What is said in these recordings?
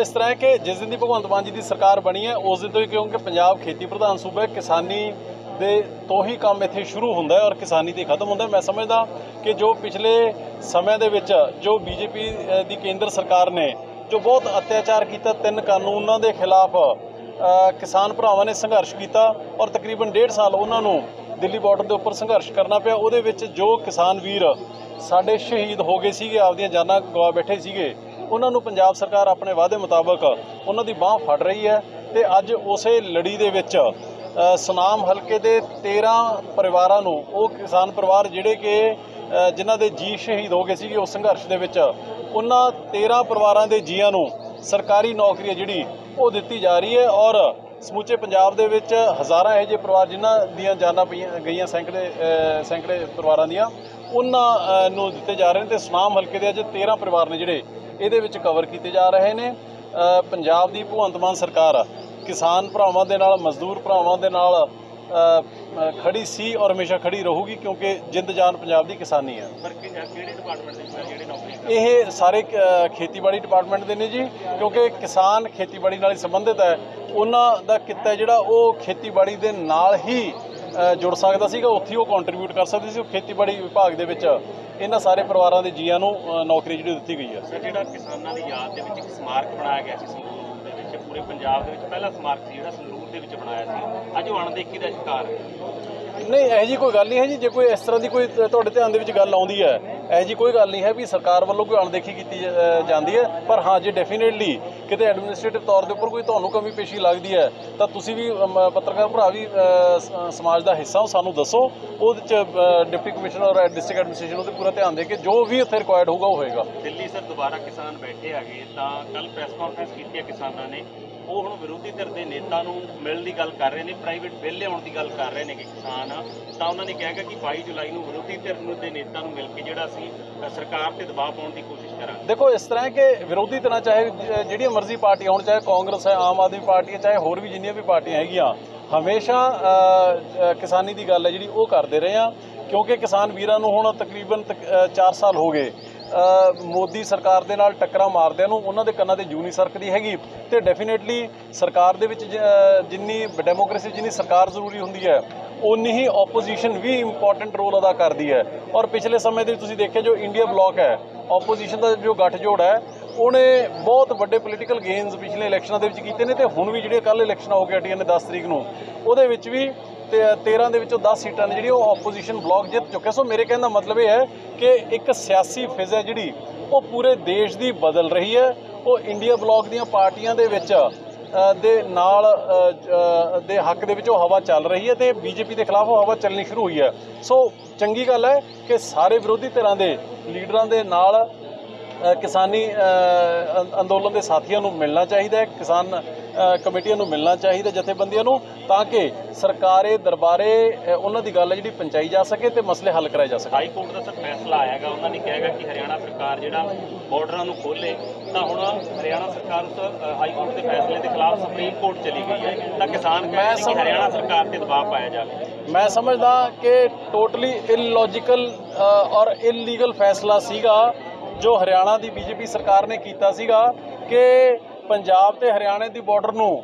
ਇਸ ਤਰ੍ਹਾਂ ਹੈ ਕਿ ਜਿਸ ਦਿਨ ਦੀ ਭਗਵੰਤ ਮਾਨ ਜੀ ਦੀ ਸਰਕਾਰ ਬਣੀ ਹੈ, ਉਸ ਦਿਨ ਤੋਂ ਹੀ ਕਿਉਂਕਿ ਪੰਜਾਬ ਖੇਤੀ ਪ੍ਰਧਾਨ ਸੂਬਾ ਹੈ, ਕਿਸਾਨੀ ਦੇ ਤੋਂ ਹੀ ਕੰਮ ਇੱਥੇ ਸ਼ੁਰੂ ਹੁੰਦਾ ਹੈ ਔਰ ਕਿਸਾਨੀ ਤੇ ਖਤਮ ਹੁੰਦਾ ਮੈਂ ਸਮਝਦਾ ਕਿ ਜੋ ਪਿਛਲੇ ਸਮੇਂ ਦੇ ਵਿੱਚ ਜੋ ਬੀਜੇਪੀ ਦੀ ਕੇਂਦਰ ਸਰਕਾਰ ਨੇ ਜੋ ਬਹੁਤ ਅਤਿਆਚਾਰ ਕੀਤਾ, ਤਿੰਨ ਕਾਨੂੰਨਾਂ ਦੇ ਖਿਲਾਫ ਕਿਸਾਨ ਭਰਾਵਾਂ ਨੇ ਸੰਘਰਸ਼ ਕੀਤਾ ਔਰ ਤਕਰੀਬਨ ਡੇਢ ਸਾਲ ਉਹਨਾਂ ਨੂੰ ਦਿੱਲੀ ਬਾਰਡਰ ਦੇ ਉੱਪਰ ਸੰਘਰਸ਼ ਕਰਨਾ ਪਿਆ। ਉਹਦੇ ਵਿੱਚ ਜੋ ਕਿਸਾਨ ਵੀਰ ਸਾਡੇ ਸ਼ਹੀਦ ਹੋ ਗਏ ਸੀਗੇ ਆਪਦੀਆਂ ਜਾਨਾਂ ਗਵਾ ਬੈਠੇ ਸੀਗੇ। ਉਹਨਾਂ ਨੂੰ ਪੰਜਾਬ ਸਰਕਾਰ ਆਪਣੇ ਵਾਅਦੇ ਮੁਤਾਬਕ ਉਹਨਾਂ ਦੀ ਬਾਹ ਫੜ ਰਹੀ ਹੈ ਤੇ ਅੱਜ ਉਸੇ ਲੜੀ ਦੇ ਵਿੱਚ ਅ, ਸੁਨਾਮ ਹਲਕੇ ਦੇ 13 ਪਰਿਵਾਰਾਂ ਨੂੰ ਉਹ ਕਿਸਾਨ ਪਰਿਵਾਰ ਜਿਹੜੇ ਕਿ ਜਿਨ੍ਹਾਂ ਦੇ ਜੀ ਸ਼ਹੀਦ ਹੋ ਗਏ ਸੀਗੇ ਉਸ ਸੰਘਰਸ਼ ਦੇ ਵਿੱਚ ਉਹਨਾਂ 13 ਪਰਿਵਾਰਾਂ ਦੇ ਜੀਆਂ ਨੂੰ ਸਰਕਾਰੀ ਨੌਕਰੀ ਹੈ ਜਿਹੜੀ ਉਹ ਦਿੱਤੀ ਜਾ ਰਹੀ ਹੈ ਔਰ ਸਮੁੱਚੇ ਪੰਜਾਬ ਦੇ ਵਿੱਚ ਹਜ਼ਾਰਾਂ ਇਹੋ ਜਿਹੇ ਪਰਿਵਾਰ ਜਿਨ੍ਹਾਂ ਦੀਆਂ ਜਾਨਾਂ ਪਈਆਂ ਗਈਆਂ ਸੈਂਕੜੇ ਸੈਂਕੜੇ ਪਰਿਵਾਰਾਂ ਦੀਆਂ, ਉਹਨਾਂ ਨੂੰ ਦਿੱਤੇ ਜਾ ਰਹੇ ਨੇ ਤੇ ਸੁਨਾਮ ਹਲਕੇ ਦੇ ਅੱਜ 13 ਪਰਿਵਾਰ ਨੇ ਜਿਹੜੇ ਇਹਦੇ ਵਿੱਚ ਕਵਰ ਕੀਤੇ ਜਾ ਰਹੇ ਨੇ। ਪੰਜਾਬ ਦੀ ਭਗਵੰਤ ਮਾਨ ਸਰਕਾਰ ਕਿਸਾਨ ਭਰਾਵਾਂ ਦੇ ਨਾਲ, ਮਜ਼ਦੂਰ ਭਰਾਵਾਂ ਦੇ ਨਾਲ ਖੜੀ ਸੀ ਔਰ ਹਮੇਸ਼ਾ ਖੜੀ ਰਹੂਗੀ ਕਿਉਂਕਿ ਜਿੰਦ ਜਾਨ ਪੰਜਾਬ ਦੀ ਕਿਸਾਨੀ ਹੈ। ਪਰ ਕਿ- ਕਿਹੜੇ ਡਿਪਾਰਟਮੈਂਟ ਦੇ ਵਿੱਚ ਜਿਹੜੇ ਨੌਕਰੀ ਇਹ ਸਾਰੇ ਖੇਤੀਬਾੜੀ ਡਿਪਾਰਟਮੈਂਟ ਦੇ ਨੇ ਜੀ ਕਿਉਂਕਿ ਕਿਸਾਨ ਖੇਤੀਬਾੜੀ ਨਾਲ ਹੀ ਸੰਬੰਧਿਤ ਹੈ। ਉਹਨਾਂ ਦਾ ਕਿੱਤਾ ਜਿਹੜਾ ਉਹ ਖੇਤੀਬਾੜੀ ਦੇ ਨਾਲ ਹੀ ਜੁੜ ਸਕਦਾ ਸੀਗਾ ਉੱਥੇ ਹੀ ਉਹ ਕੰਟਰੀਬਿਊਟ ਕਰ ਸਕਦੇ ਸੀ ਉਹ ਖੇਤੀਬਾੜੀ ਵਿਭਾਗ ਦੇ ਵਿੱਚ। ਇਹਨਾਂ ਸਾਰੇ ਪਰਿਵਾਰਾਂ ਦੇ ਜੀਆਂ ਨੂੰ ਨੌਕਰੀ ਜਿਹੜੀ ਦਿੱਤੀ ਗਈ ਹੈ। ਜਿਹੜਾ ਕਿਸਾਨਾਂ ਦੀ ਯਾਦ ਦੇ ਵਿੱਚ ਇੱਕ ਸਮਾਰਕ ਬਣਾਇਆ ਗਿਆ ਸੀ ਪੂਰੇ ਪੰਜਾਬ ਦੇ ਵਿੱਚ ਪਹਿਲਾ ਸਮਾਰਕ ਸੀ ਜਿਹੜਾ ਸੰਗਰੂਰ ਦੇ ਵਿੱਚ ਬਣਾਇਆ ਸੀ। ਅੱਜ ਉਹ ਅਣਦੇਖੀ ਦਾ ਸ਼ਿਕਾਰ ਹੈ। ਨਹੀਂ, ਇਹੋ ਜੀ ਕੋਈ ਗੱਲ ਨਹੀਂ ਹੈ ਜੀ। ਜੇ ਕੋਈ ਇਸ ਤਰ੍ਹਾਂ ਦੀ ਕੋਈ ਤੁਹਾਡੇ ਧਿਆਨ ਦੇ ਵਿੱਚ ਗੱਲ ਆਉਂਦੀ ਹੈ, ਇਹੋ ਜੀ ਕੋਈ ਗੱਲ ਨਹੀਂ ਹੈ ਵੀ ਸਰਕਾਰ ਵੱਲੋਂ ਕੋਈ ਅਣਦੇਖੀ ਕੀਤੀ ਜ- ਜਾਂਦੀ ਹੈ। ਪਰ ਹਾਂ, ਜੇ ਡੈਫੀਨੇਟਲੀ ਕਿਤੇ ਐਡਮਿਨਿਸਟ੍ਰੇਟਿਵ ਤੌਰ ਦੇ ਉੱਪਰ ਕੋਈ ਤੁਹਾਨੂੰ ਕਮੀ ਪੇਸ਼ੀ ਲੱਗਦੀ ਹੈ, ਤਾਂ ਤੁਸੀਂ ਵੀ ਪੱਤਰਕਾਰ ਭਰਾ ਵੀ ਸਮਾਜ ਦਾ ਹਿੱਸਾ ਹੋ, ਸਾਨੂੰ ਦੱਸੋ। ਉਹਦੇ ਚ ਡਿਪਟੀ ਕਮਿਸ਼ਨਰ ਔਰ ਡਿਸਟ੍ਰਿਕਟ ਐਡਮਿਨਿਸਟ੍ਰੇਸ਼ਨ ਉਹਦੇ ਪੂਰਾ ਧਿਆਨ ਦੇ ਕੇ ਜੋ ਵੀ ਉੱਥੇ ਰਿਕੁਆਇਰਡ ਹੋਊਗਾ, ਉਹ ਹੋਏਗਾ। ਦਿੱਲੀ ਸਰ ਦੁਬਾਰਾ ਕਿਸਾਨ ਬੈਠੇ ਹੈਗੇ, ਤਾਂ ਕੱਲ ਪ੍ਰੈਸ ਕਾਨਫਰੰਸ ਕੀਤੀ ਹੈ ਕਿਸਾਨਾਂ ਨੇ। ਉਹ ਹੁਣ ਵਿਰੋਧੀ ਧਿਰ ਦੇ ਨੇਤਾ ਨੂੰ ਮਿਲਣ ਦੀ ਗੱਲ ਕਰ ਰਹੇ ਨੇ ਪ੍ਰਾਈਵੇਟ ਬਿੱਲ ਲਿਆਉਣ ਦੀ ਗੱਲ ਕਰ ਰਹੇ ਨੇ ਕਿ ਕਿਸਾਨ। ਤਾਂ ਉਹਨਾਂ ਨੇ ਕਿਹਾ ਕਿ 22 ਜੁਲਾਈ ਨੂੰ ਵਿਰੋਧੀ ਧਿਰ ਨੂੰ ਦੇ ਨੇਤਾ ਨੂੰ ਮਿਲ ਕੇ ਜਿਹੜਾ ਅਸੀਂ ਸਰਕਾਰ ਤੇ ਦਬਾਅ ਪਾਉਣ ਦੀ ਕੋਸ਼ਿਸ਼ ਕਰਾਂਗੇ। ਦੇਖੋ, ਇਸ ਤਰ੍ਹਾਂ ਕਿ ਵਿਰੋਧੀ ਧਿਰਾਂ ਚਾਹੇ ਜ- ਜਿਹੜੀਆਂ ਮਰਜ਼ੀ ਪਾਰਟੀਆਂ ਹੋਣ, ਚਾਹੇ ਕਾਂਗਰਸ ਹੈ, ਆਮ ਆਦਮੀ ਪਾਰਟੀ ਹੈ, ਚਾਹੇ ਹੋਰ ਵੀ ਜਿੰਨੀਆਂ ਵੀ ਪਾਰਟੀਆਂ ਹੈਗੀਆਂ, ਹਮੇਸ਼ਾ ਕਿਸਾਨੀ ਦੀ ਗੱਲ ਹੈ ਜਿਹੜੀ ਉਹ ਕਰਦੇ ਰਹੇ ਆ ਕਿਉਂਕਿ ਕਿਸਾਨ ਵੀਰਾਂ ਨੂੰ ਹੁਣ ਤਕਰੀਬਨ 4 ਸਾਲ ਹੋ ਗਏ। ਮੋਦੀ ਸਰਕਾਰ ਦੇ ਨਾਲ ਟੱਕਰਾਂ ਮਾਰਦਿਆਂ ਨੂੰ ਉਹਨਾਂ ਦੇ ਕੰਨਾਂ ਤੇ ਜੂਨੀ ਸਰਕਦੀ ਹੈਗੀ। ਤੇ ਡੈਫੀਨੇਟਲੀ ਸਰਕਾਰ ਦੇ ਵਿੱਚ ਜਿੰਨੀ ਡੈਮੋਕ੍ਰੇਸੀ ਜਿੰਨੀ ਸਰਕਾਰ ਜ਼ਰੂਰੀ ਹੁੰਦੀ ਹੈ ਉਨੀ ਹੀ ਆਪੋਜੀਸ਼ਨ ਵੀ ਇੰਪੋਰਟੈਂਟ ਰੋਲ ਅਦਾ ਕਰਦੀ ਹੈ। ਔਰ ਪਿਛਲੇ ਸਮੇਂ ਦੇ ਵਿੱਚ ਤੁਸੀਂ ਦੇਖਿਆ ਜੋ ਇੰਡੀਆ ਬਲੌਕ ਹੈ ਆਪੋਜੀਸ਼ਨ ਦਾ ਜੋ ਗੱਠਜੋੜ ਹੈ, ਉਹਨੇ ਬਹੁਤ ਵੱਡੇ ਪੋਲੀਟੀਕਲ ਗੇਨਸ ਪਿਛਲੇ ਇਲੈਕਸ਼ਨਾਂ ਦੇ ਵਿੱਚ ਕੀਤੇ ਨੇ ਤੇ ਹੁਣ ਵੀ ਜਿਹੜੇ ਕੱਲ ਇਲੈਕਸ਼ਨਾਂ ਹੋ ਕੇ ਹਟੀਆਂ ਨੇ 10 ਤਰੀਕ ਨੂੰ, ਉਹਦੇ ਵਿੱਚ ਵੀ ਤੇ 13 ਦੇ ਵਿੱਚੋਂ 10 ਸੀਟਾਂ ਨੇ ਜਿਹੜੀ ਉਹ ਆਪੋਜੀਸ਼ਨ ਬਲੌਕ ਜਿੱਤ ਚੁੱਕੇ ਸੋ ਮੇਰੇ ਕਹਿਣ ਦਾ ਮਤਲਬ ਇਹ ਹੈ ਕਿ ਇੱਕ ਸਿਆਸੀ ਫਿਜ਼ ਹੈ ਜਿਹੜੀ, ਉਹ ਪੂਰੇ ਦੇਸ਼ ਦੀ ਬਦਲ ਰਹੀ ਹੈ। ਉਹ ਇੰਡੀਆ ਬਲੌਕ ਦੀਆਂ ਪਾਰਟੀਆਂ ਦੇ ਵਿੱਚ ਦੇ ਨਾਲ ਦੇ ਹੱਕ ਦੇ ਵਿੱਚ ਉਹ ਹਵਾ ਚੱਲ ਰਹੀ ਹੈ ਤੇ ਬੀਜੇਪੀ ਦੇ ਖਿਲਾਫ ਉਹ ਹਵਾ ਚੱਲਣੀ ਸ਼ੁਰੂ ਹੋਈ ਹੈ। ਸੋ ਚੰਗੀ ਗੱਲ ਹੈ ਕਿ ਸਾਰੇ ਵਿਰੋਧੀ ਧਿਰਾਂ ਦੇ ਲੀਡਰਾਂ ਦੇ ਨਾਲ ਕਿਸਾਨੀ ਅੰਦੋਲਨ ਦੇ ਸਾਥੀਆਂ ਨੂੰ ਮਿਲਣਾ ਚਾਹੀਦਾ ਹੈ ਕਿਸਾਨ ਕਮੇਟੀਆਂ ਨੂੰ ਮਿਲਣਾ ਚਾਹੀਦਾ ਜਥੇਬੰਦੀਆਂ ਨੂੰ ਤਾਂ ਕਿ ਸਰਕਾਰੇ ਦਰਬਾਰੇ ਉਹਨਾਂ ਦੀ ਗੱਲ ਜਿਹੜੀ ਪਹੁੰਚਾਈ ਜਾ ਸਕੇ ਤੇ ਮਸਲੇ ਹੱਲ ਕਰਾਏ ਜਾ ਸਕਣ ਹਾਈ ਕੋਰਟ ਦਾ ਸਰ ਫੈਸਲਾ ਆਇਆਗਾ ਉਹਨਾਂ ਨੇ ਕਿਹਾਗਾ ਕਿ ਹਰਿਆਣਾ ਸਰਕਾਰ ਜਿਹੜਾ ਬਾਰਡਰਾਂ ਨੂੰ ਖੋਲੇ ਤਾਂ ਹੁਣ ਹਰਿਆਣਾ ਸਰਕਾਰ ਉਸ ਹਾਈ ਕੋਰਟ ਦੇ ਫੈਸਲੇ ਦੇ ਖਿਲਾਫ ਸੁਪਰੀਮ ਕੋਰਟ ਚਲੀ ਗਈ ਹੈ। ਤਾਂ ਕਿਸਾਨ ਕਹਿੰਦੇ ਕਿ ਹਰਿਆਣਾ ਸਰਕਾਰ ਤੇ ਦਬਾਅ ਪਾਇਆ ਜਾਵੇ। ਮੈਂ ਸਮਝਦਾ ਕਿ ਟੋਟਲੀ ਇਲਲੋਜੀਕਲ ਔਰ ਇਲੀਗਲ ਫੈਸਲਾ ਸੀਗਾ। ਜੋ ਹਰਿਆਣਾ ਦੀ ਬੀਜੇਪੀ ਸਰਕਾਰ ਨੇ ਕੀਤਾ ਸੀਗਾ ਕਿ ਪੰਜਾਬ ਤੇ ਹਰਿਆਣੇ ਦੀ ਬਾਰਡਰ ਨੂੰ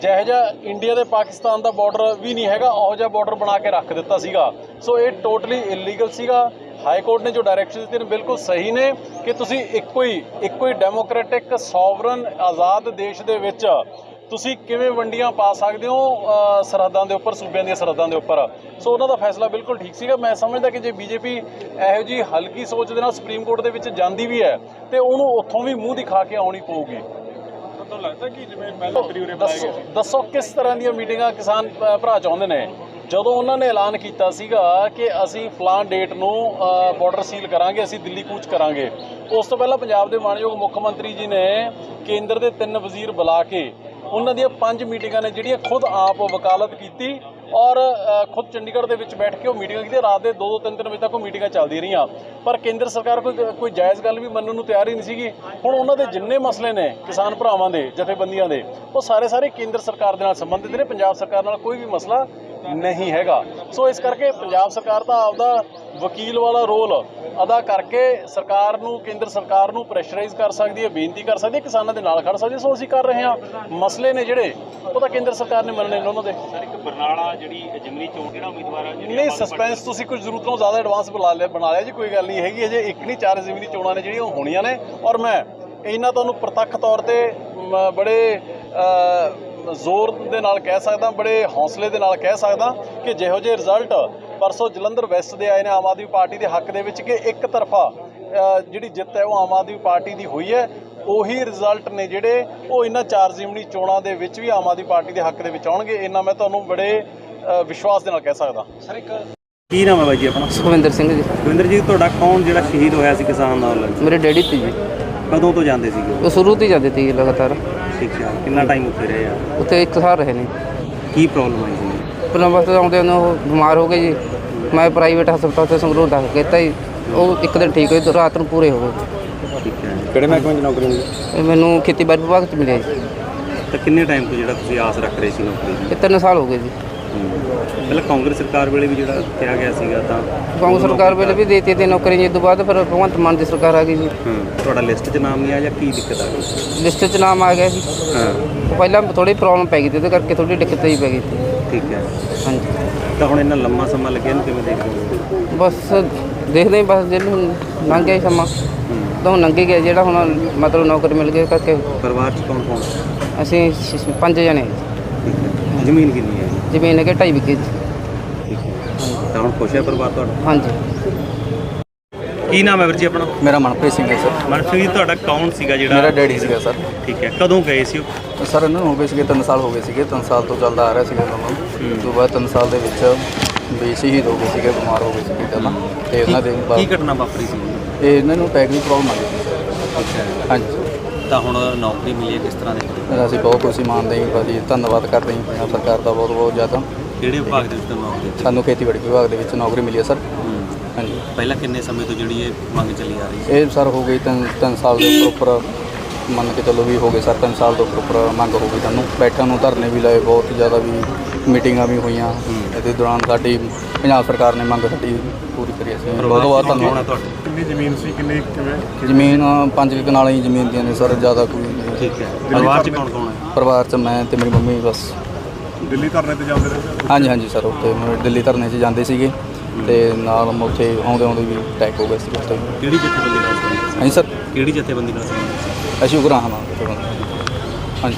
ਜਿਹੋ ਜਿਹਾ ਇੰਡੀਆ ਤੇ ਪਾਕਿਸਤਾਨ ਦਾ ਬਾਰਡਰ ਵੀ ਨਹੀਂ ਹੈਗਾ, ਉਹੋ ਜਿਹਾ ਬਾਰਡਰ ਬਣਾ ਕੇ ਰੱਖ ਦਿੱਤਾ ਸੀਗਾ। ਸੋ ਇਹ ਟੋਟਲੀ ਇਲੀਗਲ ਸੀਗਾ। ਹਾਈ ਕੋਰਟ ਨੇ ਜੋ ਡਾਇਰੈਕਸ਼ਨ ਦਿੱਤੇ ਨੇ, ਬਿਲਕੁਲ ਸਹੀ ਨੇ ਕਿ ਤੁਸੀਂ ਇੱਕੋ ਹੀ ਇੱਕੋ ਹੀ ਡੈਮੋਕ੍ਰੈਟਿਕ ਸੋਵਰਨ ਆਜ਼ਾਦ ਦੇਸ਼ ਦੇ ਵਿੱਚ ਤੁਸੀਂ ਕਿਵੇਂ ਵੰਡੀਆਂ ਪਾ ਸਕਦੇ ਹੋ ਸਰਹੱਦਾਂ ਦੇ ਉੱਪਰ ਸੂਬਿਆਂ ਦੀਆਂ ਸਰਹੱਦਾਂ ਦੇ ਉੱਪਰ? ਸੋ ਉਹਨਾਂ ਦਾ ਫੈਸਲਾ ਬਿਲਕੁਲ ਠੀਕ ਸੀਗਾ। ਮੈਂ ਸਮਝਦਾ ਕਿ ਜੇ ਬੀਜੇਪੀ ਇਹੋ ਜੀ ਹਲਕੀ ਸੋਚ ਦੇ ਨਾਲ ਸੁਪਰੀਮ ਕੋਰਟ ਦੇ ਵਿੱਚ ਜਾਂਦੀ ਵੀ ਹੈ ਤੇ ਉਹਨੂੰ ਉੱਥੋਂ ਵੀ ਮੂੰਹ ਦਿਖਾ ਕੇ ਆਉਣੀ ਪਊਗੀ। ਤੁਹਾਨੂੰ ਲੱਗਦਾ ਕਿ ਜਿਵੇਂ ਪਹਿਲਾਂ ਤਰੀਉਰੇ ਦੱਸੋ ਦੱਸੋ ਕਿਸ ਤਰ੍ਹਾਂ ਦੀਆਂ ਮੀਟਿੰਗਾਂ ਕਿਸਾਨ ਭਰਾ ਚਾਹੁੰਦੇ ਨੇ? ਜਦੋਂ ਉਹਨਾਂ ਨੇ ਐਲਾਨ ਕੀਤਾ ਸੀਗਾ ਕਿ ਅਸੀਂ ਫਲਾਂ ਡੇਟ ਨੂੰ ਬਾਰਡਰ ਸੀਲ ਕਰਾਂਗੇ ਅਸੀਂ ਦਿੱਲੀ ਕੂਚ ਕਰਾਂਗੇ ਉਸ ਤੋਂ ਪਹਿਲਾਂ ਪੰਜਾਬ ਦੇ ਮਾਨਯੋਗ ਮੁੱਖ ਮੰਤਰੀ ਜੀ ਨੇ ਕੇਂਦਰ ਦੇ ਤਿੰਨ ਵਜ਼ੀਰ ਬੁਲਾ ਕੇ ਉਹਨਾਂ ਦੀਆਂ ਪੰਜ ਮੀਟਿੰਗਾਂ ਨੇ ਜਿਹੜੀਆਂ ਖੁਦ ਆਪ ਵਕਾਲਤ ਕੀਤੀ ਔਰ ਖੁਦ ਚੰਡੀਗੜ੍ਹ ਦੇ ਵਿੱਚ ਬੈਠ ਕੇ ਉਹ ਮੀਟਿੰਗਾਂ ਕੀਤੀਆਂ। ਰਾਤ ਦੇ 2-2 3-3 ਵਜੇ ਤੱਕ ਉਹ ਮੀਟਿੰਗਾਂ ਚੱਲਦੀਆਂ ਰਹੀਆਂ। ਪਰ ਕੇਂਦਰ ਸਰਕਾਰ ਕੋਈ ਕੋਈ ਜਾਇਜ਼ ਗੱਲ ਵੀ ਮੰਨਣ ਨੂੰ ਤਿਆਰ ਹੀ ਨਹੀਂ ਸੀਗੀ। ਹੁਣ ਉਹਨਾਂ ਦੇ ਜਿੰਨੇ ਮਸਲੇ ਨੇ ਕਿਸਾਨ ਭਰਾਵਾਂ ਦੇ, ਜਥੇਬੰਦੀਆਂ ਦੇ, ਉਹ ਸਾਰੇ ਸਾਰੇ ਕੇਂਦਰ ਸਰਕਾਰ ਦੇ ਨਾਲ ਸੰਬੰਧਿਤ ਨੇ। ਪੰਜਾਬ ਸਰਕਾਰ ਨਾਲ ਕੋਈ ਵੀ ਮਸਲਾ ਨਹੀਂ ਹੈਗਾ। ਸੋ ਇਸ ਕਰਕੇ ਪੰਜਾਬ ਸਰਕਾਰ ਦਾ ਆਪਦਾ ਵਕੀਲ ਵਾਲਾ ਰੋਲ ਅਦਾ ਕਰਕੇ ਸਰਕਾਰ ਨੂੰ ਕੇਂਦਰ ਸਰਕਾਰ ਨੂੰ ਪ੍ਰੈਸ਼ਰਾਈਜ਼ ਕਰ ਸਕਦੀ ਹੈ ਬੇਨਤੀ ਕਰ ਸਕਦੀ ਹੈ ਕਿਸਾਨਾਂ ਦੇ ਨਾਲ ਖੜ ਸਕਦੀ ਹੈ। ਸੋ ਅਸੀਂ ਕਰ ਰਹੇ ਹਾਂ। ਮਸਲੇ ਨੇ ਜਿਹੜੇ ਉਹ ਤਾਂ ਕੇਂਦਰ ਸਰਕਾਰ ਨੇ ਮੰਨਣੇ ਨੇ ਉਹਨਾਂ ਦੇ। ਸਰ ਇੱਕ ਬਰਨਾਲਾ ਜਿਹੜੀ ਜ਼ਮੀਨੀ ਚੋਣ ਜਿਹੜਾ ਉਮੀਦਵਾਰ ਆ ਨਹੀਂ ਸਸਪੈਂਸ ਤੁਸੀਂ ਕੁਝ ਜ਼ਰੂਰ ਤੋਂ ਜ਼ਿਆਦਾ ਐਡਵਾਂਸ ਬਣਾ ਲਿਆ ਬਣਾ ਲਿਆ ਜੀ ਕੋਈ ਗੱਲ ਨਹੀਂ ਹੈਗੀ। ਅਜੇ ਇੱਕ ਨਹੀਂ ਚਾਰ ਜ਼ਮੀਨੀ ਚੋਣਾਂ ਨੇ ਜਿਹੜੀਆਂ ਉਹ ਹੋਣੀਆਂ ਨੇ। ਔਰ ਮੈਂ ਇਹਨਾਂ ਤੁਹਾਨੂੰ ਪ੍ਰਤੱਖ ਤੌਰ ਤੇ ਬੜੇ ਜ਼ੋਰ ਦੇ ਨਾਲ ਕਹਿ ਸਕਦਾ ਬੜੇ ਹੌਸਲੇ ਦੇ ਨਾਲ ਕਹਿ ਸਕਦਾ ਕਿ ਜਿਹੋ ਜਿਹੇ ਰਿਜ਼ਲਟ ਪਰਸੋਂ ਜਲੰਧਰ ਵੈਸਟ ਦੇ ਆਏ ਨੇ ਆਮ ਆਦਮੀ ਪਾਰਟੀ ਦੇ ਹੱਕ ਦੇ ਵਿੱਚ ਕਿ ਇੱਕ ਤਰਫਾ ਜਿਹੜੀ ਜਿੱਤ ਹੈ ਉਹ ਆਮ ਆਦਮੀ ਪਾਰਟੀ ਦੀ ਹੋਈ ਹੈ ਉਹੀ ਰਿਜ਼ਲਟ ਨੇ ਜਿਹੜੇ ਉਹ ਇਹਨਾਂ ਚਾਰ ਜ਼ਿਮਨੀ ਚੋਣਾਂ ਦੇ ਵਿੱਚ ਵੀ ਆਮ ਆਦਮੀ ਪਾਰਟੀ ਦੇ ਹੱਕ ਦੇ ਵਿੱਚ ਆਉਣਗੇ ਇਹਨਾਂ ਮੈਂ ਤੁਹਾਨੂੰ ਬੜੇ ਵਿਸ਼ਵਾਸ ਦੇ ਨਾਲ ਕਹਿ ਸਕਦਾ। ਕੀ ਨਾਮ ਹੈ ਬਾਈ ਜੀ ਆਪਣਾ? ਸੁਖਵਿੰਦਰ ਸਿੰਘ ਜੀ। ਦਵਿੰਦਰ ਜੀ ਤੁਹਾਡਾ ਕੌਣ ਜਿਹੜਾ ਸ਼ਹੀਦ ਹੋਇਆ ਸੀ ਕਿਸਾਨ ਅੰਦੋਲਨ 'ਚ? ਮੇਰੇ ਡੈਡੀ ਤੇ ਜੀ। ਕਦੋਂ ਤੋਂ ਜਾਂਦੇ ਸੀਗੇ? ਉਹ ਸ਼ੁਰੂ ਤੋਂ ਹੀ ਜਾਂਦੇ ਸੀ ਲਗਾਤਾਰ। ਠੀਕ ਹੈ ਕਿੰਨਾ ਟਾਈਮ ਉੱਥੇ ਰਹੇ ਆ? ਉੱਥੇ ਇੱਕ ਸਾਲ ਰਹੇ ਨੇ। ਕੀ ਪ੍ਰੋਬਲਮ ਆਈ ਸੀ? ਪਹਿਲਾਂ ਬਸ ਆਉਂਦੇ ਨੂੰ ਉਹ ਬਿਮਾਰ ਹੋ ਗਏ ਜੀ। ਮੈਂ ਪ੍ਰਾਈਵੇਟ ਹਸਪਤਾਲ ਤੇ ਸੰਗਰੂਰ ਦਾਖਲ ਕੀਤਾ ਜੀ। ਉਹ ਇੱਕ ਦਿਨ ਠੀਕ ਹੋਏ ਤੇ ਰਾਤ ਨੂੰ ਪੂਰੇ ਹੋ ਗਏ। ਠੀਕ ਹੈ। ਕਿਹੜੇ ਮਹਿਕਮੇ 'ਚ ਨੌਕਰੀ ਮਿਲੀ? ਇਹ ਮੈਨੂੰ ਖੇਤੀਬਾੜੀ ਵਿਭਾਗ ਚ ਮਿਲਿਆ ਜੀ। ਤਾਂ ਕਿੰਨੇ ਟਾਈਮ ਤੋਂ ਜਿਹੜਾ ਤੁਸੀਂ ਆਸ ਰੱਖ ਰਹੇ ਸੀ ਨੌਕਰੀ ਦੀ? ਇਹ ਤਿੰਨ ਸਾਲ ਹੋ ਗਏ ਜੀ। ਪਹਿਲਾਂ ਕਾਂਗਰਸ ਸਰਕਾਰ ਵੇਲੇ ਵੀ ਜਿਹੜਾ ਕਿਹਾ ਗਿਆ ਸੀਗਾ ਤਾਂ ਕਾਂਗਰਸ ਸਰਕਾਰ ਵੇਲੇ ਵੀ ਦੇਤੀ ਤੇ ਨੌਕਰੀ ਜੀ ਤੋਂ ਬਾਅਦ ਫਿਰ ਭਗਵੰਤ ਮਾਨ ਦੀ ਸਰਕਾਰ ਆ ਗਈ ਜੀ। ਹਾਂ। ਤੁਹਾਡਾ ਲਿਸਟ 'ਚ ਨਾਮ ਨਹੀਂ ਆਇਆ ਜਾਂ ਕੀ ਦਿੱਕਤ ਆ ਗਈ? ਲਿਸਟ 'ਚ ਨਾਮ ਆ ਗਿਆ ਜੀ। ਹਾਂ। ਪਹਿਲਾਂ ਥੋੜੀ ਪ੍ਰੋਬਲਮ ਪੈ ਗਈ ਸੀ ਉਹਦੇ ਕਰਕੇ ਥੋੜੀ ਦਿੱਕਤ ਹੀ ਪੈ ਗਈ ਸੀ। ਠੀਕ ਹੈ। ਹਾਂਜੀ। ਤਾਂ ਹੁਣ ਇੰਨਾ ਲੰਮਾ ਸਮਾਂ ਲੱਗਿਆ ਇਹਨੂੰ ਕਿਵੇਂ ਦੇਖਦੇ ਹੋ? ਬਸ ਦੇਖਦੇ ਹਾਂ ਬਸ ਜਿਹਨੂੰ ਲੰਘ ਗਿਆ ਜੀ ਸਮਾਂ। ਹੂੰ। ਤਾਂ ਹੁਣ ਲੰਘ ਗਿਆ ਜਿਹੜਾ ਹੁਣ ਮਤਲਬ ਨੌਕਰੀ ਮਿਲ ਗਈ ਕਰਕੇ ਪਰਿਵਾਰ 'ਚ ਕੌਣ ਕੌਣ ਅਸੀਂ ਛ- ਛ- ਪੰਜ ਜਣੇ ਠੀਕ ਹੈ। ਜ਼ਮੀਨ ਕਿੰਨੀ ਹੈ? ਜ਼ਮੀਨ ਹੈਗੇ ਢਾਈ ਵਿਗੇ ਠੀਕ ਹੈ। ਤਾਂ ਹੁਣ ਖੁਸ਼ ਹੈ ਪਰਿਵਾਰ ਤੁਹਾਡਾ? ਹਾਂਜੀ। ਕੀ ਨਾਮ ਹੈ ਵੀਰ ਜੀ ਆਪਣਾ? ਮੇਰਾ ਮਨਪ੍ਰੀਤ ਸਿੰਘ ਹੈ ਸਰ। ਮਨਪ੍ਰੀਤ ਜੀ ਤੁਹਾਡਾ ਕੌਣ ਸੀਗਾ ਮੇਰਾ ਜਿਹੜਾ ਡੈਡੀ ਸੀਗਾ ਸਰ। ਠੀਕ ਹੈ। ਕਦੋਂ ਗਏ ਸੀ ਉਹ? ਸਰ ਇਹਨਾਂ ਨੂੰ ਹੋ ਗਏ ਸੀਗੇ 3 ਸਾਲ ਹੋ ਗਏ ਸੀਗੇ। 3 ਸਾਲ ਤੋਂ ਚੱਲਦਾ ਆ ਰਿਹਾ ਸੀਗਾ ਇਹਨਾਂ ਨੂੰ ਉਸ ਤੋਂ ਬਾਅਦ 3 ਸਾਲ ਦੇ ਵਿੱਚ ਵੀ ਸ਼ਹੀਦ ਹੋ ਗਏ ਸੀਗੇ ਬਿਮਾਰ ਹੋ ਗਏ ਸੀਗੇ ਪਹਿਲਾਂ। ਤੇ ਉਹਨਾਂ ਦੇ ਬਾਅਦ ਕੀ ਘਟਨਾ ਵਾਪਰੀ ਸੀ? ਇਹ ਇਹਨਾਂ ਨੂੰ ਦੀ ਪ੍ਰੋਬਲਮ ਆ ਗਈ ਸੀ। ਸਰ ਹਾਂਜੀ। ਤਾਂ ਹੁਣ ਨੌਕਰੀ ਮਿਲੀ ਹੈ ਕਿਸ ਤਰ੍ਹਾਂ ਦੀ ਸਰ ਅਸੀਂ ਬਹੁਤ ਖੁਸ਼ੀ ਮਾਣਦੇ ਹਾਂ ਭਾਜੀ ਧੰਨਵਾਦ ਕਰਦੇ ਹਾਂ ਪੰਜਾਬ ਸਰਕਾਰ ਦਾ ਬਹੁਤ ਬਹੁਤ ਜ਼ਿਆਦਾ। ਕਿਹੜੇ ਵਿਭਾਗ ਦੇ ਵਿੱਚ ਤੁਹਾਨੂੰ ਨੌਕਰੀ ਦਿੱਤੀ ਸਾਨੂੰ ਖੇਤੀਬਾੜੀ ਵਿਭਾਗ ਦੇ ਵਿੱਚ ਨੌਕਰੀ ਮਿਲੀ ਹੈ ਸਰ। ਹਾਂਜੀ। ਪਹਿਲਾਂ ਕਿੰਨੇ ਸਮੇਂ ਤੋਂ ਜਿਹੜੀ ਇਹ ਮੰਗ ਚੱਲੀ ਆ ਰਹੀ ਇਹ ਸਰ ਹੋ ਗਈ ਤਿੰਨ ਤਿੰਨ ਸਾਲ ਦੇ ਉੱਪਰ ਉੱਪਰ ਮੰਨ ਕੇ ਚੱਲੋ ਵੀ ਹੋ ਗਏ ਸਰ ਤਿੰਨ ਸਾਲ ਤੋਂ ਉੱਪਰ ਉੱਪਰ ਮੰਗ ਹੋ ਗਈ ਸਾਨੂੰ। ਬੈਠਣ ਨੂੰ ਧਰਨੇ ਵੀ ਲਾਏ ਬਹੁਤ ਜ਼ਿਆਦਾ ਵੀ। ਮੀਟਿੰਗਾਂ ਵੀ ਹੋਈਆਂ। ਇਹਦੇ ਦੌਰਾਨ ਸਾਡੀ ਪੰਜਾਬ ਸਰਕਾਰ ਨੇ ਮੰਗ ਸਾਡੀ ਪੂਰੀ ਕਰੀ ਅਸੀਂ। ਬਹੁਤ ਬਹੁਤ ਧੰਨਵਾਦ ਤੁਹਾਡੇ? ਕਿੰਨੀ ਜ਼ਮੀਨ ਸੀ ਕਿੰਨੇ ਕਿਵੇਂ? ਜ਼ਮੀਨ ਪੰਜ ਕੁ ਕਨਾਲਾਂ ਹੀ ਜ਼ਮੀਨ ਦੀਆਂ ਨੇ ਸਰ ਜ਼ਿਆਦਾ ਕੋਈ ਨਹੀਂ। ਠੀਕ ਹੈ। ਪਰਿਵਾਰ 'ਚ ਕੌਣ ਕੌਣ ਹੈ? ਪਰਿਵਾਰ 'ਚ ਮੈਂ ਤੇ ਮੇਰੀ ਮੰਮੀ ਬਸ। ਦਿੱਲੀ ਧਰਨੇ ਤੇ ਜਾਂਦੇ ਰਹੇ? ਹਾਂਜੀ ਹਾਂਜੀ ਸਰ ਉੱਥੇ ਮੈਂ ਦਿੱਲੀ ਧਰਨੇ 'ਚ ਜਾਂਦੇ ਸੀਗੇ ਤੇ ਨਾਲ ਉੱਥੇ ਆਉਂਦੇ ਆਉਂਦੇ ਵੀ ਅਟੈਕ ਹੋ ਗਿਆ ਸੀ ਉੱਥੇ। ਕਿਹੜੀ ਜਥੇਬੰਦੀ ਨਾਲ ਹਾਂਜੀ ਸਰ। ਕਿਹੜੀ ਜਥੇਬੰਦੀ ਨਾਲ ਅਸੀਂ ਉਗਰਾਹਾਂ ਨਾਲ। ਹਾਂਜੀ।